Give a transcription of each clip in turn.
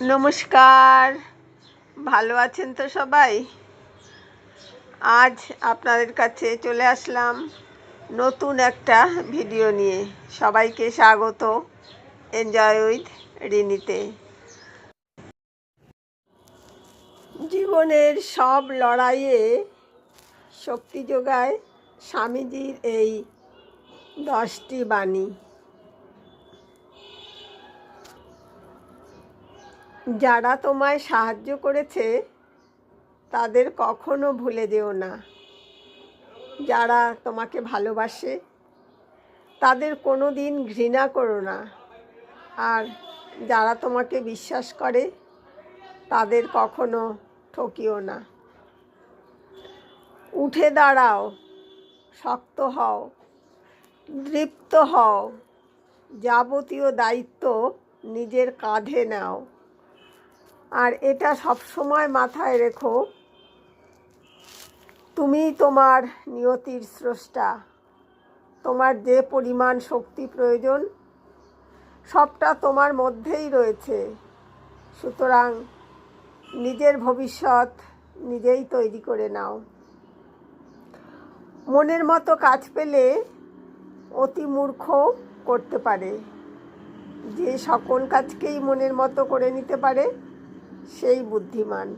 নমস্কার। ভালো আছেন তো সবাই? আজ আপনাদের কাছে চলে আসলাম নতুন একটা ভিডিও নিয়ে। সবাইকে স্বাগত। এনজয় উইথ রিনিতে। জীবনের সব লড়াইয়ে শক্তি যোগায় স্বামীজির এই দশটি বাণী। যারা তোমায় সাহায্য করেছে, তাদের কখনো ভুলে যেও না। যারা তোমাকে ভালোবাসে, তাদের কোনো দিন ঘৃণা করো না। আর যারা তোমাকে বিশ্বাস করে, তাদের কখনো ঠকিও না। উঠে দাঁড়াও, শক্ত হও, দৃপ্ত হও, যাবতীয় দায়িত্ব নিজের কাঁধে নাও। আর এটা সব সময় মাথায় রেখো, তুমি তোমার নিয়তির স্রষ্টা। তোমার যে পরিমাণ শক্তি প্রয়োজন, সবটা তোমার মধ্যেই রয়েছে। সুতরাং নিজের ভবিষ্যৎ নিজেই তৈরি করে নাও। মনের মতো কাজ পেলে অতি মূর্খ করতে পারে। যে সকল কাজকেই মনের মতো করে নিতে পারে সেই বুদ্ধিমান।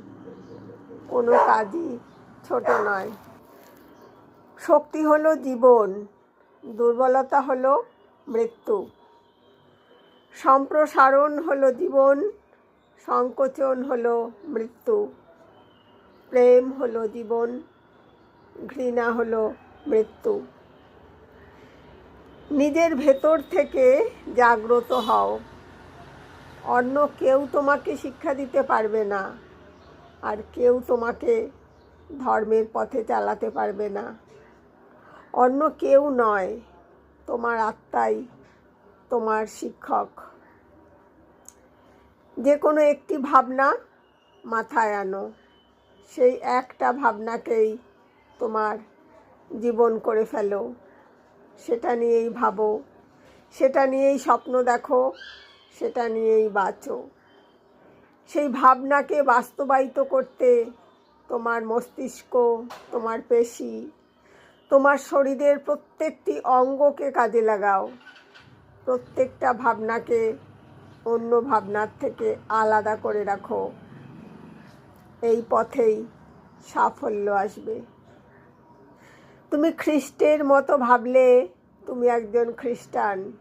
কোনো কাজই ছোট নয়। শক্তি হলো জীবন, দুর্বলতা হলো মৃত্যু। সম্প্রসারণ হলো জীবন, সংকোচন হলো মৃত্যু। প্রেম হলো জীবন, ঘৃণা হলো মৃত্যু। নিজের ভেতর থেকে জাগ্রত হও। অন্য কেউ তোমাকে শিক্ষা দিতে পারবে না। আর কেউ তোমাকে ধর্মের পথে চালাতে পারবে না। অন্য কেউ নয়, তোমার আত্মাই তোমার শিক্ষক। যে কোনো একটি ভাবনা মাথায় আনো। সেই একটা ভাবনাকেই তোমার জীবন করে ফেলো। সেটা নিয়েই ভাবো। সেটা নিয়েই স্বপ্ন দেখো। সেটা নিয়েই বাঁচো। সেই ভাবনাকে বাস্তবায়িত করতে তোমার মস্তিষ্ক, তোমার পেশি, তোমার শরীরের প্রত্যেকটি অঙ্গকে কাজে লাগাও। প্রত্যেকটা ভাবনাকে অন্য ভাবনার থেকে আলাদা করে রাখো। এই পথেই সাফল্য আসবে। তুমি খ্রিস্টের মতো ভাবলে তুমি একজন খ্রিস্টান।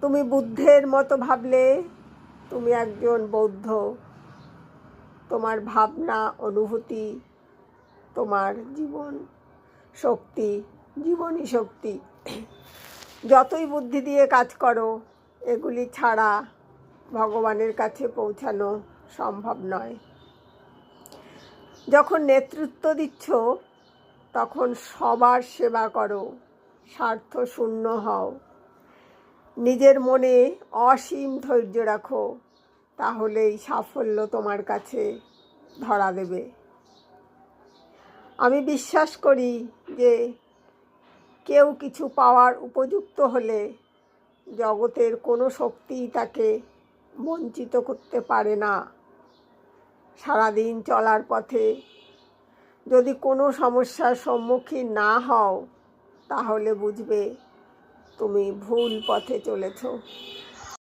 তুমি বুদ্ধের মতো ভাবলে তুমি একজন বৌদ্ধ। তোমার ভাবনা, অনুভূতি, তোমার জীবন শক্তি, জীবনী শক্তি। যতই বুদ্ধি দিয়ে কাজ করো, এগুলি ছাড়া ভগবানের কাছে পৌঁছানো সম্ভব নয়। যখন নেতৃত্ব দিচ্ছ, তখন সবার সেবা করো, স্বার্থ শূন্য হও। নিজের মনে অসীম ধৈর্য রাখো, তাহলেই সাফল্য তোমার কাছে ধরা দেবে। আমি বিশ্বাস করি যে কেউ কিছু পাওয়ার উপযুক্ত হলে জগতের কোনো শক্তিই তাকে বঞ্চিত করতে পারে না। সারাদিন চলার পথে যদি কোনো সমস্যার সম্মুখীন না হও, তাহলে বুঝবে তুমি ভুল পথে চলেছ।